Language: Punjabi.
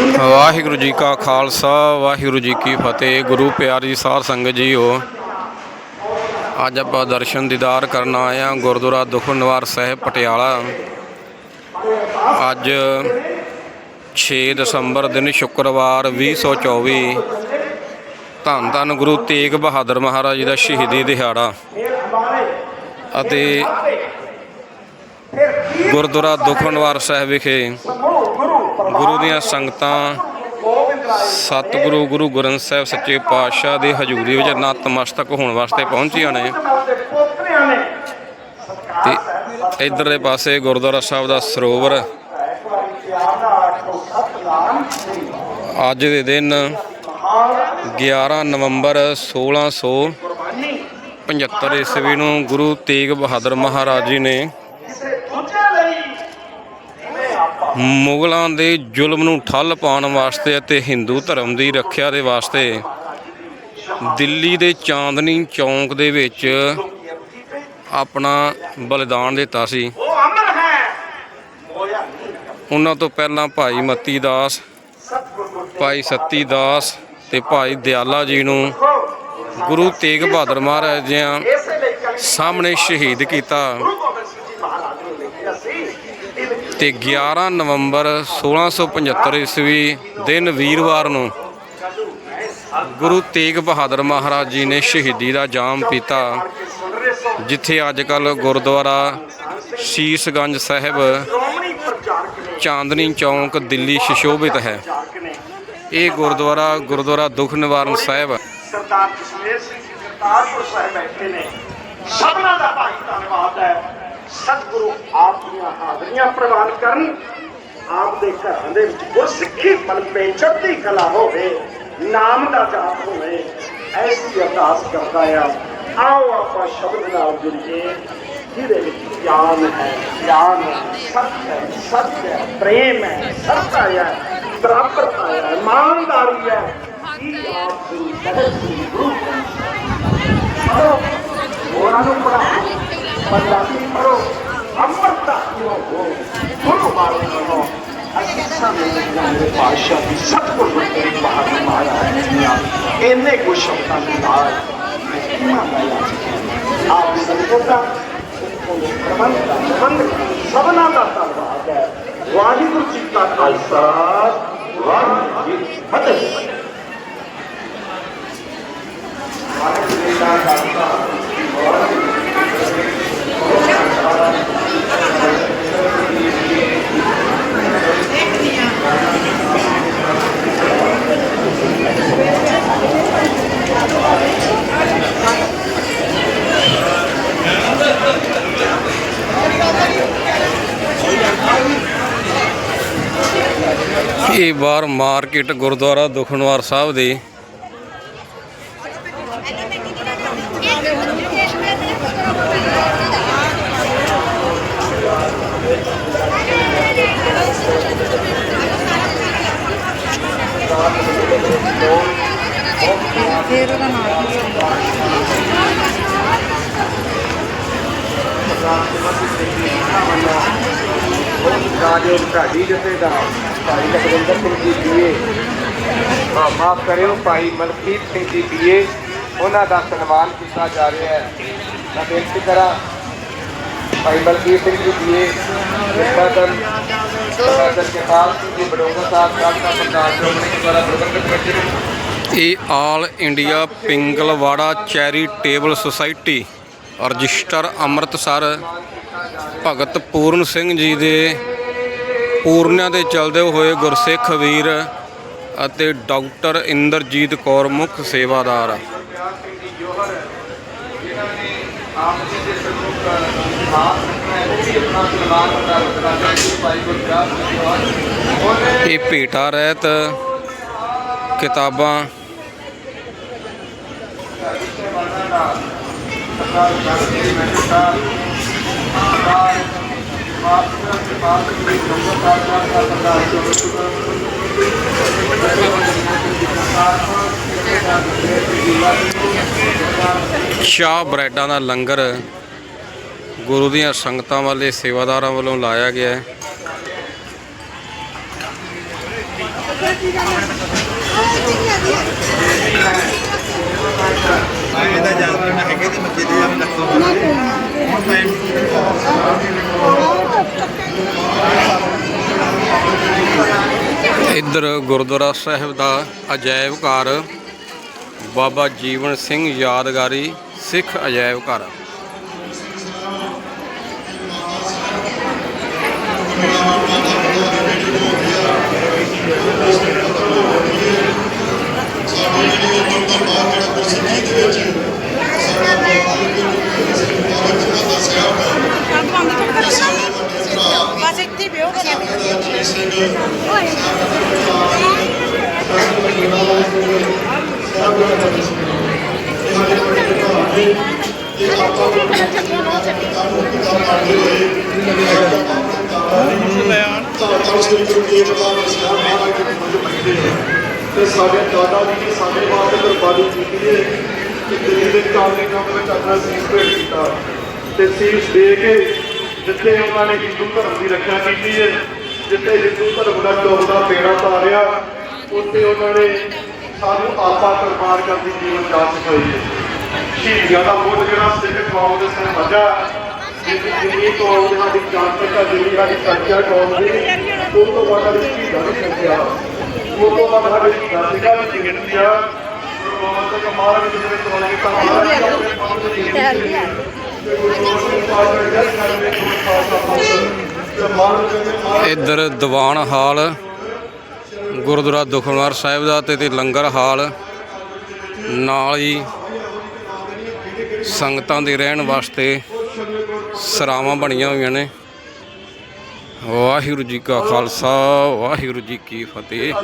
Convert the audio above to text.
ਵਾਹਿਗੁਰੂ ਜੀ ਕਾ ਖਾਲਸਾ, ਵਾਹਿਗੁਰੂ ਜੀ ਕੀ ਫਤਿਹ। ਗੁਰੂ ਪਿਆਰੀ ਸਾਧ ਸੰਗਤ ਜੀਓ ਅੱਜ ਆਪਾਂ ਦਰਸ਼ਨ ਦੀਦਾਰ ਕਰਨ ਆਏ ਹਾਂ ਗੁਰਦੁਆਰਾ ਦੁਖਨਿਵਾਰ ਸਾਹਿਬ, ਪਟਿਆਲਾ। ਅੱਜ 6 ਦਸੰਬਰ ਦਿਨ ਸ਼ੁੱਕਰਵਾਰ 2024 ਧੰਨ ਧੰਨ ਗੁਰੂ ਤੇਗ ਬਹਾਦਰ ਮਹਾਰਾਜ ਜੀ ਦਾ ਸ਼ਹੀਦੀ ਦਿਹਾੜਾ। ਅਤੇ ਗੁਰਦੁਆਰਾ ਦੁਖਨਿਵਾਰ ਸਾਹਿਬ ਵਿਖੇ ਗੁਰੂ ਦੀਆਂ ਸੰਗਤਾਂ, ਸਤਿਗੁਰੂ ਗੁਰੂ ਗ੍ਰੰਥ ਸਾਹਿਬ ਸੱਚੇ ਪਾਤਸ਼ਾਹ ਦੀ ਹਜ਼ੂਰੀ ਵਿੱਚ ਨਤਮਸਤਕ ਹੋਣ ਵਾਸਤੇ ਪਹੁੰਚੀਆਂ ਨੇ। ਤੇ ਇਧਰਲੇ ਪਾਸੇ ਗੁਰਦੁਆਰਾ ਸਾਹਿਬ ਦਾ ਸਰੋਵਰ ਅੱਜ ਦੇ ਦਿਨ 11 ਨਵੰਬਰ 1675 ਈਸਵੀ ਨੂੰ ਗੁਰੂ ਤੇਗ ਬਹਾਦਰ ਮਹਾਰਾਜ ਜੀ ਨੇ ਮੁਗਲਾਂ ਦੇ ਜ਼ੁਲਮ ਨੂੰ ਠੱਲ ਪਾਉਣ ਵਾਸਤੇ ਅਤੇ ਹਿੰਦੂ ਧਰਮ ਦੀ ਰੱਖਿਆ ਦੇ ਵਾਸਤੇ ਦਿੱਲੀ ਦੇ ਚਾਂਦਨੀ ਚੌਂਕ ਦੇ ਵਿੱਚ ਆਪਣਾ ਬਲੀਦਾਨ ਦਿੱਤਾ ਸੀ। ਉਹਨਾਂ ਤੋਂ ਪਹਿਲਾਂ ਭਾਈ ਮਤੀ ਦਾਸ, ਭਾਈ ਸੱਤੀ ਦਾਸ ਤੇ ਭਾਈ ਦਿਆਲਾ ਜੀ ਨੂੰ ਗੁਰੂ ਤੇਗ ਬਹਾਦਰ ਮਹਾਰਾਜ ਜੀ ਸਾਹਮਣੇ ਸ਼ਹੀਦ ਕੀਤਾ ਗੁਰੂ ਗੋਬਿੰਦ ਸਿੰਘ ਜੀ ਮਹਾਰਾਜ ਨੇ ਲਿਖਿਆ ਸੀ ਇਹ ਤੇ 11 ਨਵੰਬਰ 1675 ਈਸਵੀ ਦਿਨ ਵੀਰਵਾਰ ਨੂੰ ਗੁਰੂ ਤੇਗ ਬਹਾਦਰ ਮਹਾਰਾਜ ਜੀ ਨੇ ਸ਼ਹੀਦੀ ਦਾ ਜਾਮ ਪੀਤਾ, ਜਿੱਥੇ ਅੱਜ ਕੱਲ ਗੁਰਦੁਆਰਾ ਸ਼ੀਸ਼ਗੰਜ ਸਾਹਿਬ, ਚਾਂਦਨੀ ਚੌਂਕ, ਦਿੱਲੀ ਸ਼ਿਸ਼ੋਭਿਤ ਹੈ। ਇਹ ਗੁਰਦੁਆਰਾ ਗੁਰਦੁਆਰਾ ਦੁੱਖ ਨਿਵਾਰਨ ਸਾਹਿਬ। ਸਰਦਾਰ ਜਸਮੇਰ ਸਿੰਘ ਜੀ, ਕਰਤਾਰਪੁਰ ਸਾਹਿਬ ਬੈਠੇ ਨੇ। ਸਭਨਾ ਦਾ ਭਾਈ ਧੰਨਵਾਦ ਹੈ। ਸਤਿਗੁਰੂ ਆਪ ਦੀਆਂ ਹਾਜ਼ਰੀਆਂ ਪ੍ਰਵਾਨ ਕਰਨ। ਆਪ ਦੇ ਘਰਾਂ ਦੇ ਵਿੱਚ ਗੁਰਸਿੱਖੀ ਪਲਪੇ ਚੜ੍ਹਦੀ ਕਲਾ ਹੋਵੇ, ਨਾਮ ਦਾ ਜਾਪ ਹੋਵੇ, ਐਸੀ ਅਰਦਾਸ ਕਰਦਾ ਆ, ਆਓ ਆਪਾਂ ਸ਼ਬਦ ਨਾਲ ਜੁੜੀਏ। ਜਿਹਦੇ ਵਿੱਚ ਗਿਆਨ ਹੈ ਗਿਆਨ ਹੈ, ਸੱਚ ਹੈ ਸੱਚ ਹੈ, ਪ੍ਰੇਮ ਹੈ ਸਰਤਾ ਹੈ ਬਰਾਬਰਤਾ ਹੈ, ਇਮਾਨਦਾਰੀ ਹੈ। ਕੀ ਆਪ ਗੁਰੂ ਸਾਹਿਬ ਜੀ ਗੁਰੂ ਪੜੋ ਉਹਨਾਂ ਨੂੰ ਪੜਾਓ ਪੰਜਾਬੀ ਪੜੋ ਅੰਮ੍ਰਿਤਾ। ਕਿਉਂ ਗੁਰੂ ਬਾਰੇ ਨੂੰ ਅਸੀਂ ਸਾਰੇ ਪਾਸ਼ਾ ਦੀ ਸਤਿਗੁਰ ਗੁਰੂ ਬਹਾਦਰ ਮਹਾਰਾਜ ਦੀਆਂ ਇੰਨੇ ਕੁ ਸ਼ਬਦਾਂ ਦੇ ਨਾਲ ਮੈਂ ਗਾਇਆ ਆਪ ਪ੍ਰਬੰਧ ਦਾ ਪ੍ਰਬੰਧ ਸਭਨਾ ਦਾ ਧੰਨਵਾਦ ਹੈ। ਵਾਹਿਗੁਰੂ ਜੀ ਕਾ ਖਾਲਸਾ, ਵਾਹਿਗੁਰੂ ਜੀ ਕੀ ਫਤਿਹ। ਵਾਹਿਗੁਰੂ ਜੀ ਕਾ ਖਾਲਸਾ। ਇਹ ਬਾਹਰ ਮਾਰਕੀਟ ਗੁਰਦੁਆਰਾ ਦੁਖਨਵਾਰ ਸਾਹਿਬ ਦੀ। ਫਿਰ ਉਹਦਾ ਨਾਮ ਕੀ ਹੋਊਗਾ ਰਾਜੋ ਢਾਡੀ ਜਥੇਦਾਰ ਭਾਈ ਲਖਵਿੰਦਰ ਸਿੰਘ ਜੀ ਬੀਏ ਮਾਫ ਕਰਿਓ ਭਾਈ ਮਲਕੀਤ ਸਿੰਘ ਜੀ ਬੀਏ ਉਹਨਾਂ ਦਾ ਸਨਮਾਨ ਕੀਤਾ ਜਾ ਰਿਹਾ ਹੈ। ਮੈਂ ਬੇਨਤੀ ਕਰਾਂ, ਭਾਈ ਮਲਕੀਤ ਸਿੰਘ ਜੀ ਬੀਏ ਜਥੇਦਾਰ ਸਰਦਾਰ ਜਗਪਾਲ ਜੀ ਬੜੋਗਾ ਸਾਹਿਬ ਸਾਬਕਾ ਪ੍ਰਧਾਨ ਸ਼੍ਰੋਮਣੀ ਗੁਰਦੁਆਰਾ ਪ੍ਰਬੰਧਕ ਕਮੇਟੀ ਇਹ all India Pingalwara charitable society register Amritsar Bhagat Puran Singh ji ਦੇ ਪੂਰਨਿਆਂ ਦੇ ਚਲਦੇ ਹੋਏ ਗੁਰਸਿੱਖ ਵੀਰ ਅਤੇ ਡਾਕਟਰ ਇੰਦਰਜੀਤ ਕੌਰ ਮੁੱਖ ਸੇਵਾਦਾਰ। ਇਹ ਭੇਟਾ ਰਹਿਤ ਕਿਤਾਬਾਂ ਸਰਦਾਰ ਜਗਤ ਜੀ ਦਾ ਚਾਹ ਬ੍ਰੈਡਾਂ ਦਾ ਲੰਗਰ ਗੁਰੂ ਦੀਆਂ ਸੰਗਤਾਂ ਵਾਲੇ ਸੇਵਾਦਾਰਾਂ ਵੱਲੋਂ ਲਾਇਆ ਗਿਆ ਹੈ। ਇਹਦਾ ਜਾਨ ਨਾ ਹੈਗੇ ਤੇ ਬੱਚੇ ਦੇ ਆਪ ਦੱਸੋ ਹੁਣ ਟਾਈਮ ਇੱਧਰ ਗੁਰਦੁਆਰਾ ਸਾਹਿਬ ਦਾ ਅਜਾਇਬ ਘਰ ਬਾਬਾ ਜੀਵਨ ਸਿੰਘ ਯਾਦਗਾਰੀ ਸਿੱਖ ਅਜਾਇਬ ਘਰ। ਬਸ ਤੇ ਸਾਡੇ ਦਾਦਾ ਜੀ ਨੇ ਸਾਡੇ ਵਾਸਤੇ ਕੁਰਬਾਨੀ ਕੀਤੀ ਹੈ ਤੇ ਦਿੱਲੀ ਦੇ ਕਾਲੇ ਕੰਮ ਵਿੱਚ ਆਪਣਾ ਸੀਸ ਭੇਟ ਕੀਤਾ ਤੇ ਸੀਸ ਦੇ ਕੇ ਜਿੱਥੇ ਉਹਨਾਂ ਨੇ ਹਿੰਦੂ ਧਰਮ ਦੀ ਰੱਖਿਆ ਕੀਤੀ ਹੈ ਜਿੱਥੇ ਹਿੰਦੂ ਧਰਮ ਦਾ ਚੌਦਾ ਪੇੜਾ ਤਾਰਿਆ ਉੱਥੇ ਉਹਨਾਂ ਨੇ ਸਾਨੂੰ ਆਪਾ ਕੁਰਬਾਨ ਕਰਨ ਦੀ ਜੀਵਨ ਜਾਚ ਸਿਖਾਈ ਹੈ। ਸ਼ਹੀਦਾਂ ਦਾ ਮੁੱਢ ਜਿਹੜਾ ਸਿੱਖ ਕੌਮ ਦੇ ਸਿਰ ਵੱਜਾ ਜਿੰਨੀ ਕੌਮ ਦੇ ਸਾਡੀ ਜਾਨ ਤੱਕ ਜਿੰਨੀ ਸਾਡੀ ਸੱਚਾ ਕੌਮ ਦੀ ਉਹ ਤੋਂ ਬਾਅਦ ਸਾਡੀ ਸ਼ਹੀਦਾਂ ਨੂੰ ਸਿੱਖਿਆ ਉਹ ਤੋਂ ਬਾਅਦ ਸਾਡੇ ਸ਼ਹੀਦਾਂ ਦੀ ਗਿਣਤੀ ਆ ਗੁਰੂ ਗੋਬਿੰਦ ਸਿੰਘ ਮਹਾਰਾਜ ਜੀ ਨੇ ਚੋਣ ਕੀਤਾ ਮਹਾਰਾਜ ਜੀ ਆਪਣੇ ਪੰਥ ਦੀ ਗਿਣਤੀ ਹੈ ਤੇ ਗੁਰੂ ਗੋਬਿੰਦ ਸਿੰਘ ਮਹਾਰਾਜ ਜੀ ਨੇ ਸਾਡੇ ਕੋਲ ਖਾਲਸਾ ਪੰਥ ਤੇ ਨੇ ਮਹਾਰਾਜ ਇੱਧਰ ਦੀਵਾਨ ਹਾਲ ਗੁਰਦੁਆਰਾ ਦੁਖਨਵਾਰ ਸਾਹਿਬ ਦਾ ਤੇ ਤੇ ਲੰਗਰ ਹਾਲ ਨਾਲ ਹੀ ਸੰਗਤਾਂ ਦੇ ਰਹਿਣ ਵਾਸਤੇ ਸਰਾਵਾਂ ਬਣੀਆਂ ਹੋਈਆਂ ਨੇ। ਵਾਹਿਗੁਰੂ ਜੀ ਕਾ ਖਾਲਸਾ, ਵਾਹਿਗੁਰੂ ਜੀ ਕੀ ਫਤਿਹ।